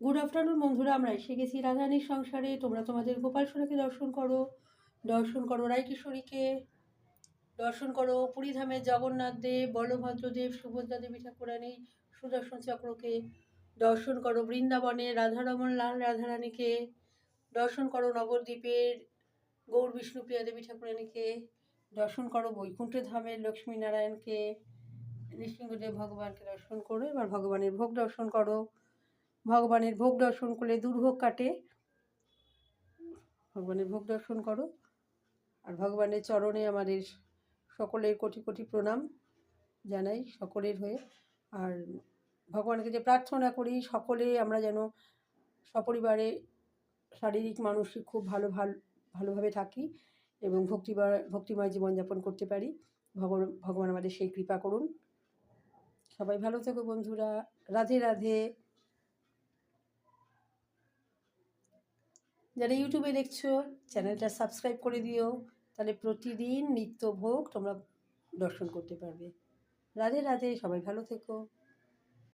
Good afternoon বন্ধুরা, আমরা এসে গেছি রাধারানীর সংসারে। তোমরা তোমাদের গোপাল সোনাকে দর্শন করো। দর্শন করো রায়কিশোরীকে। দর্শন করো পুরীধামের জগন্নাথ দেব বলভদ্রদেব সুভদ্রা দেবী ঠাকুরানী, সুদর্শন চক্রকে। দর্শন করো বৃন্দাবনে রাধারমন লাল রাধারানীকে। দর্শন করো নবদ্বীপের গৌর বিষ্ণুপ্রিয়া দেবী ঠাকুরানীকে। দর্শন করো বৈকুণ্ঠ ধামের লক্ষ্মীনারায়ণকে। নৃসিংহদেব ভগবানকে দর্শন করো। এবার ভগবানের ভোগ দর্শন করো। ভগবানের ভোগ দর্শন করলে দুর্ভোগ কাটে। ভগবানের ভোগ দর্শন করো। আর ভগবানের চরণে আমাদের সকলের কোটি কোটি প্রণাম জানাই সকলের হয়ে। আর ভগবানকে যে প্রার্থনা করি, সকলে আমরা যেন সপরিবারে শারীরিক, মানসিক খুব ভালো ভালো, ভালোভাবে থাকি এবং ভক্তিবার ভক্তিময় জীবনযাপন করতে পারি। ভগবান ভগবান আমাদের সেই কৃপা করুন। সবাই ভালো থেকো বন্ধুরা। রাধে রাধে। যারা ইউটিউবে দেখছ, চ্যানেলটা সাবস্ক্রাইব করে দিও, তাহলে প্রতিদিন নিত্য ভোগ তোমরা দর্শন করতে পারবে। রাধে রাধে, সবাই ভালো থেকো।